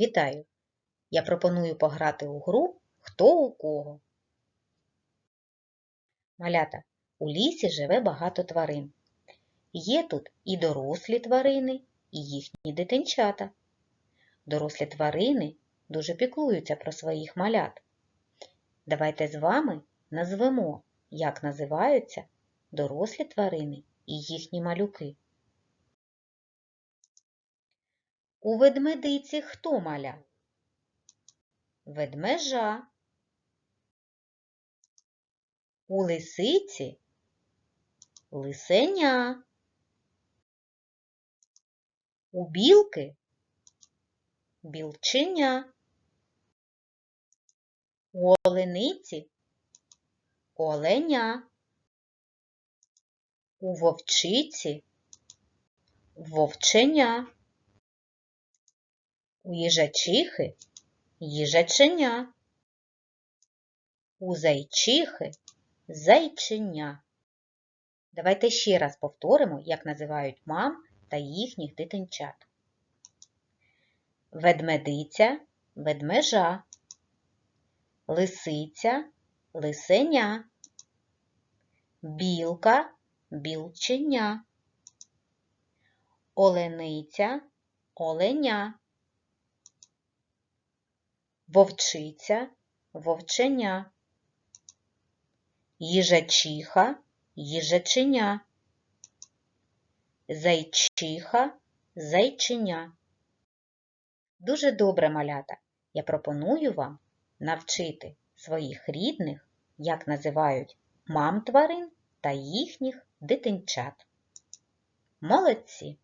Вітаю! Я пропоную пограти у гру Хто у кого. Малята, у лісі живе багато тварин. Є тут і дорослі тварини, і їхні дитинчата. Дорослі тварини дуже піклуються про своїх малят. Давайте з вами назвемо, як називаються дорослі тварини і їхні малюки. У ведмедиці хто маля? Ведмежа. У лисиці лисеня. У білки білченя. У олениці оленя. У вовчиці вовченя. У їжачихи їжаченя. У зайчихи зайченя. Давайте ще раз повторимо, як називають мам та їхніх дитинчат. Ведмедиця ведмежа, лисиця лисеня, білка білченя, олениця оленя, вовчиця вовченя, їжачиха їжаченя, зайчиха зайченя. Дуже добре, малята. Я пропоную вам навчити своїх рідних, як називають мам тварин та їхніх дитинчат. Молодці!